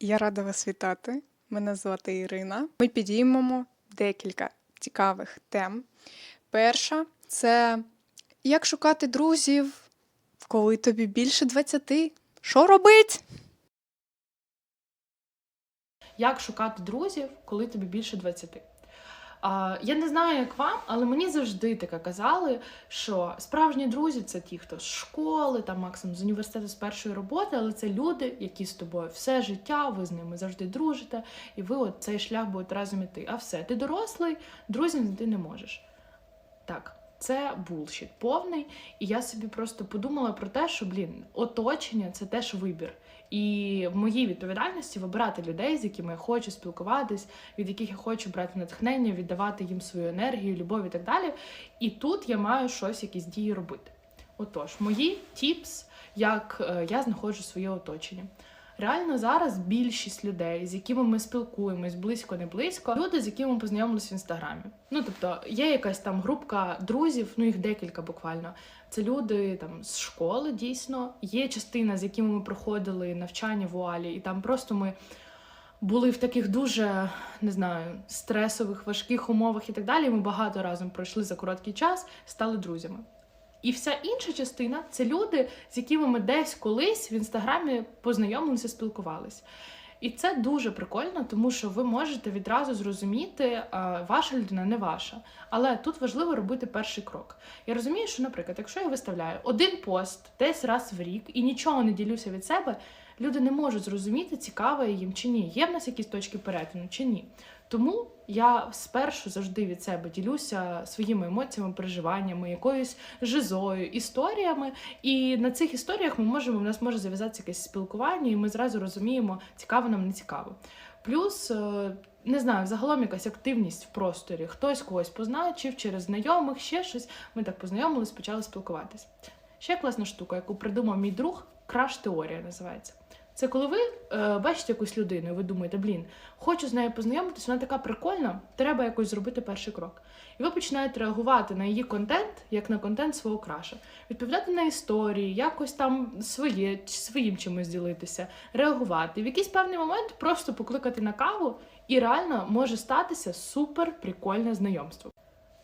Я рада вас вітати. Мене звати Ірина. Ми підіймемо декілька цікавих тем. Перша це як шукати друзів, коли тобі більше 20. Що робить? Як шукати друзів, коли тобі більше 20? Я не знаю, як вам, але мені завжди таке казали, що справжні друзі це ті, хто з школи, там максимум з університету з першої роботи, але це люди, які з тобою все життя, ви з ними завжди дружите, і ви от цей шлях будете разом іти. А все, ти дорослий, друзів знайти не можеш. Так, це булшіт повний. І я собі просто подумала про те, що блін, оточення це теж вибір. І в моїй відповідальності вибирати людей, з якими я хочу спілкуватись, від яких я хочу брати натхнення, віддавати їм свою енергію, любов і так далі. І тут я маю щось, якісь дії робити. Отож, мої тіпс, як е, я знаходжу своє оточення. Реально зараз більшість людей, з якими ми спілкуємось близько не близько, люди, з якими ми познайомились в інстаграмі. Ну тобто є якась там групка друзів, ну їх декілька буквально. Це люди там з школи дійсно. Є частина, з якими ми проходили навчання в УАЛі, і там просто ми були в таких дуже не знаю стресових, важких умовах і так далі. Ми багато разом пройшли за короткий час, стали друзями. І вся інша частина це люди, з якими ми десь колись в інстаграмі познайомилися, спілкувались. І це дуже прикольно, тому що ви можете відразу зрозуміти, ваша людина не ваша. Але тут важливо робити перший крок. Я розумію, що, наприклад, якщо я виставляю один пост десь раз в рік і нічого не ділюся від себе, люди не можуть зрозуміти, цікаво їм чи ні. Є в нас якісь точки перетину чи ні. Тому я спершу завжди від себе ділюся своїми емоціями, переживаннями, якоюсь жизою, історіями. І на цих історіях ми можемо, в нас може зав'язатися якесь спілкування, і ми зразу розуміємо, цікаво нам не цікаво. Плюс, е, не знаю, загалом якась активність в просторі. Хтось когось позначив через знайомих, ще щось. Ми так познайомились, почали спілкуватись. Ще класна штука, яку придумав мій друг, краш теорія називається. Це коли ви е, бачите якусь людину, і ви думаєте, блін, хочу з нею познайомитись, вона така прикольна, треба якось зробити перший крок. І ви починаєте реагувати на її контент, як на контент свого краша, відповідати на історії, якось там своє, своїм чимось ділитися, реагувати. В якийсь певний момент просто покликати на каву, і реально може статися супер прикольне знайомство.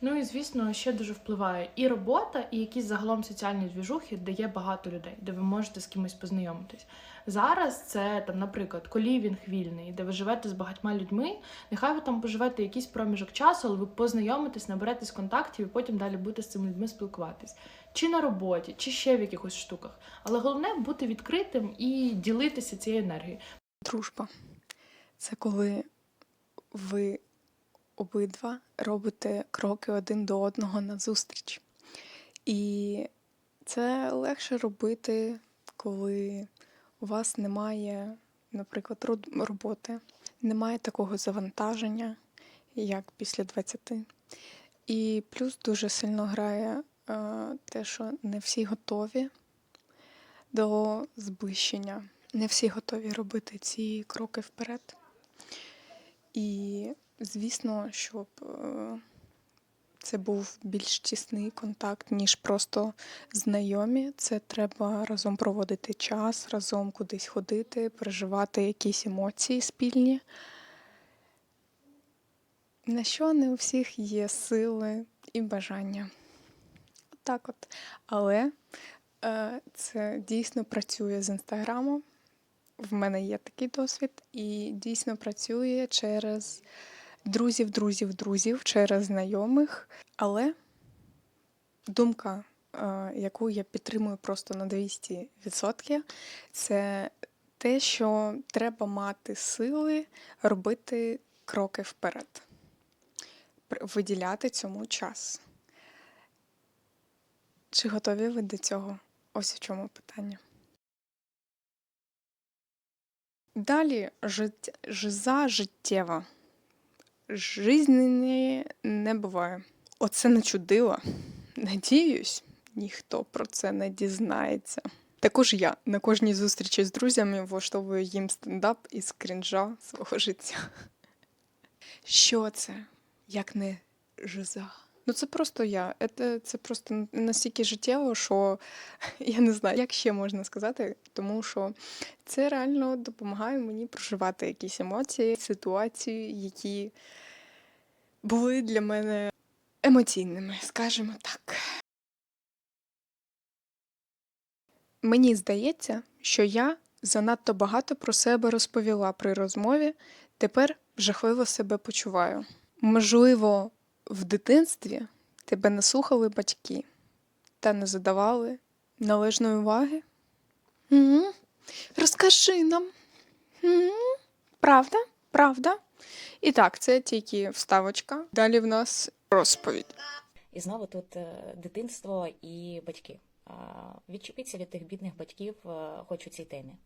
Ну і звісно, ще дуже впливає і робота, і якісь загалом соціальні двіжухи, де є багато людей, де ви можете з кимось познайомитись. Зараз це там, наприклад, колівінг вільний, де ви живете з багатьма людьми. Нехай ви там поживете якийсь проміжок часу, але ви познайомитесь, наберетесь контактів і потім далі будете з цими людьми спілкуватись. Чи на роботі, чи ще в якихось штуках. Але головне бути відкритим і ділитися цією енергією. Дружба. Це коли ви обидва робите кроки один до одного назустріч. І це легше робити, коли у вас немає, наприклад, роботи, немає такого завантаження, як після 20. І плюс дуже сильно грає е, те, що не всі готові до зближення, не всі готові робити ці кроки вперед. І, звісно, щоб е, це був більш тісний контакт, ніж просто знайомі. Це треба разом проводити час, разом кудись ходити, переживати якісь емоції спільні. На що не у всіх є сили і бажання. Так от. Але е, це дійсно працює з інстаграмом. В мене є такий досвід, і дійсно працює через друзів, друзів, друзів, через знайомих. Але думка, е, яку я підтримую просто на 200%, це те, що треба мати сили робити кроки вперед, виділяти цьому час. Чи готові ви до цього? Ось в чому питання. Далі життя, жиза життєва. Жизненної не буває. Оце не чудило. Надіюсь, ніхто про це не дізнається. Також я на кожній зустрічі з друзями влаштовую їм стендап із крінжа свого життя. Що це, як не жиза? Ну, це просто я. Це, це просто настільки життєво, що я не знаю, як ще можна сказати, тому що це реально допомагає мені проживати якісь емоції, ситуації, які були для мене емоційними, скажімо так. Мені здається, що я занадто багато про себе розповіла при розмові, тепер жахливо себе почуваю. Можливо, в дитинстві тебе не слухали батьки та не задавали належної уваги? м Розкажи нам. м Правда? Правда? І так, це тільки вставочка. Далі в нас розповідь. І знову тут е, дитинство і батьки. Відчепіться від тих бідних батьків, е, хоч у цій темі.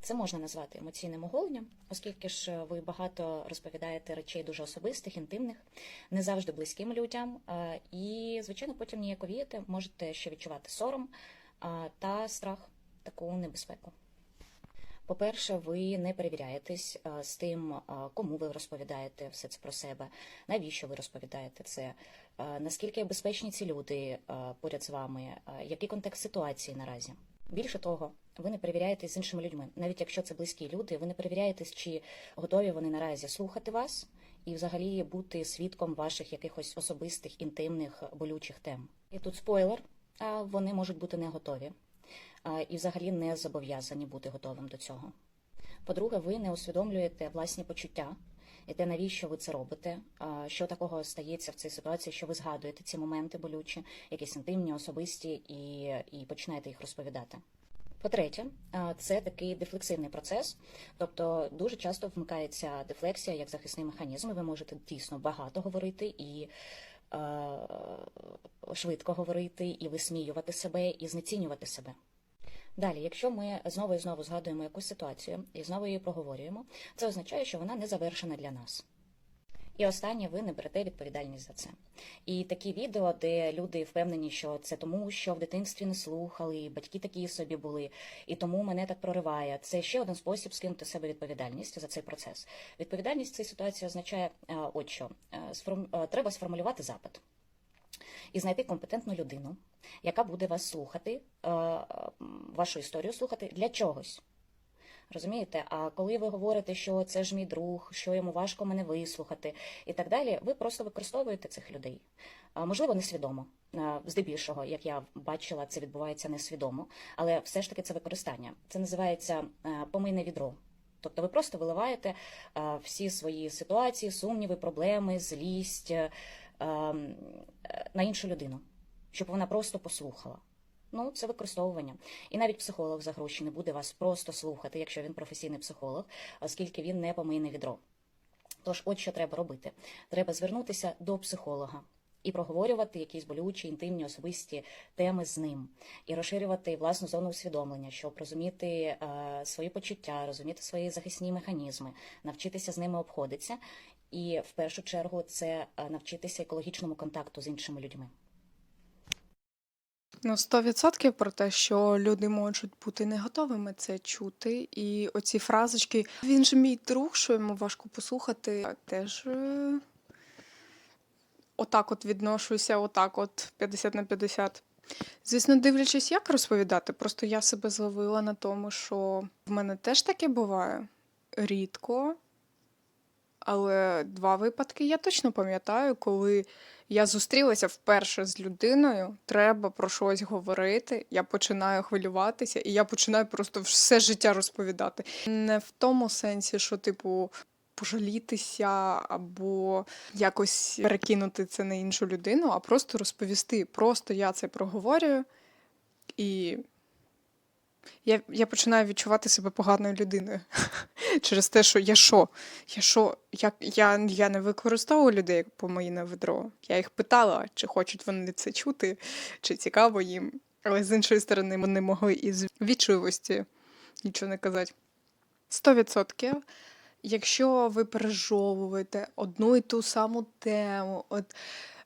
Це можна назвати емоційним оголенням, оскільки ж ви багато розповідаєте речей дуже особистих, інтимних, не завжди близьким людям. е, І, звичайно, потім ніяковієте, можете ще відчувати сором та страх, таку небезпеку. По-перше, ви не перевіряєтесь е, з тим, е, кому ви розповідаєте все це про себе, навіщо ви розповідаєте це, е, наскільки безпечні ці люди е, поряд з вами, е, який контекст ситуації наразі. Більше того, ви не перевіряєтесь з іншими людьми, навіть якщо це близькі люди, ви не перевіряєтесь, чи готові вони наразі слухати вас і взагалі бути свідком ваших якихось особистих, інтимних, болючих тем. І тут спойлер, вони можуть бути не готові і взагалі не зобов'язані бути готовим до цього. По-друге, ви не усвідомлюєте власні почуття і те, навіщо ви це робите, що такого стається в цій ситуації, що ви згадуєте ці моменти болючі, якісь інтимні, особисті, і, і починаєте їх розповідати. По-третє, це такий дефлексивний процес, тобто дуже часто вмикається дефлексія як захисний механізм. Ви можете дійсно багато говорити і е, швидко говорити, і висміювати себе, і знецінювати себе. Далі, якщо ми знову і знову згадуємо якусь ситуацію і знову її проговорюємо, це означає, що вона не завершена для нас. І останнє, ви не берете відповідальність за це. І такі відео, де люди впевнені, що це тому, що в дитинстві не слухали, і батьки такі собі були, і тому мене так прориває. Це ще один спосіб скинути себе відповідальність за цей процес. Відповідальність в цій ситуації означає, е, от що Е, сформ- е, треба сформулювати запит і знайти компетентну людину, яка буде вас слухати, вашу історію слухати для чогось. Розумієте? А коли ви говорите, що це ж мій друг, що йому важко мене вислухати і так далі, ви просто використовуєте цих людей. Можливо, несвідомо. Здебільшого, як я бачила, це відбувається несвідомо, але все ж таки це використання. Це називається помийне відро. Тобто ви просто виливаєте всі свої ситуації, сумніви, проблеми, злість е, на іншу людину, щоб вона просто послухала. Ну, це використовування. І навіть психолог за гроші не буде вас просто слухати, якщо він професійний психолог, оскільки він не помийне відро. Тож, от що треба робити: треба звернутися до психолога і проговорювати якісь болючі, інтимні, особисті теми з ним, і розширювати власну зону усвідомлення, щоб розуміти е, свої почуття, розуміти свої захисні механізми, навчитися з ними обходитися. І в першу чергу це е, навчитися екологічному контакту з іншими людьми. Ну, 100% про те, що люди можуть бути не готовими це чути. І оці фразочки він же мій друг, що йому важко послухати, теж е, отак от відношуся, отак от 50 на 50. Звісно, дивлячись, як розповідати, просто я себе зловила на тому, що в мене теж таке буває рідко. Але два випадки я точно пам'ятаю, коли я зустрілася вперше з людиною, треба про щось говорити. Я починаю хвилюватися, і я починаю просто все життя розповідати. Не в тому сенсі, що, типу, пожалітися або якось перекинути це на іншу людину, а просто розповісти. Просто я це проговорюю, і я, я починаю відчувати себе поганою людиною. Через те, що я що? Я що? Я, я, я не використовую людей як помийне ведро. Я їх питала, чи хочуть вони це чути, чи цікаво їм. Але з іншої сторони, вони могли із вічливості нічого не казати. Сто відсотків. Якщо ви пережовуєте одну і ту саму тему, от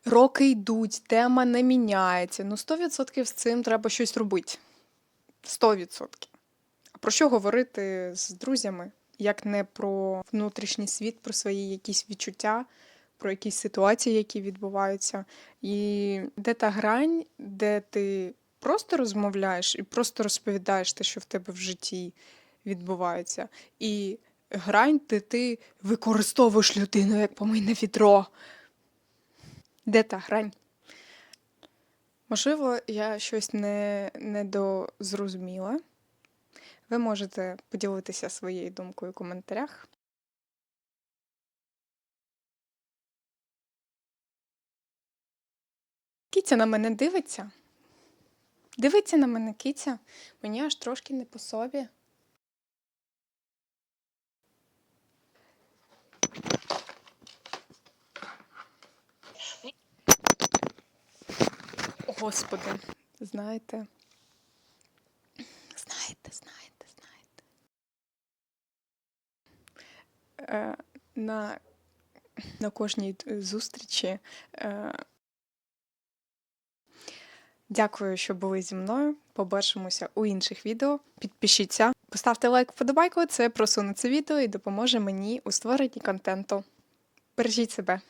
роки йдуть, тема не міняється, ну 100% з цим треба щось робити. 100%. А про що говорити з друзями? Як не про внутрішній світ, про свої якісь відчуття, про якісь ситуації, які відбуваються. І де та грань, де ти просто розмовляєш і просто розповідаєш те, що в тебе в житті відбувається. І грань, де ти використовуєш людину як помийне відро. Де та грань? Можливо, я щось не, недозрозуміла. Ви можете поділитися своєю думкою в коментарях. Кіця на мене дивиться. Дивиться на мене кіця. Мені аж трошки не по собі. Господи, знаєте. Знаєте, знаєте, знаєте. Е, на, на кожній зустрічі. Е, дякую, що були зі мною. Побачимося у інших відео. Підпишіться, поставте лайк, вподобайку. Це просуне це відео і допоможе мені у створенні контенту. Бережіть себе.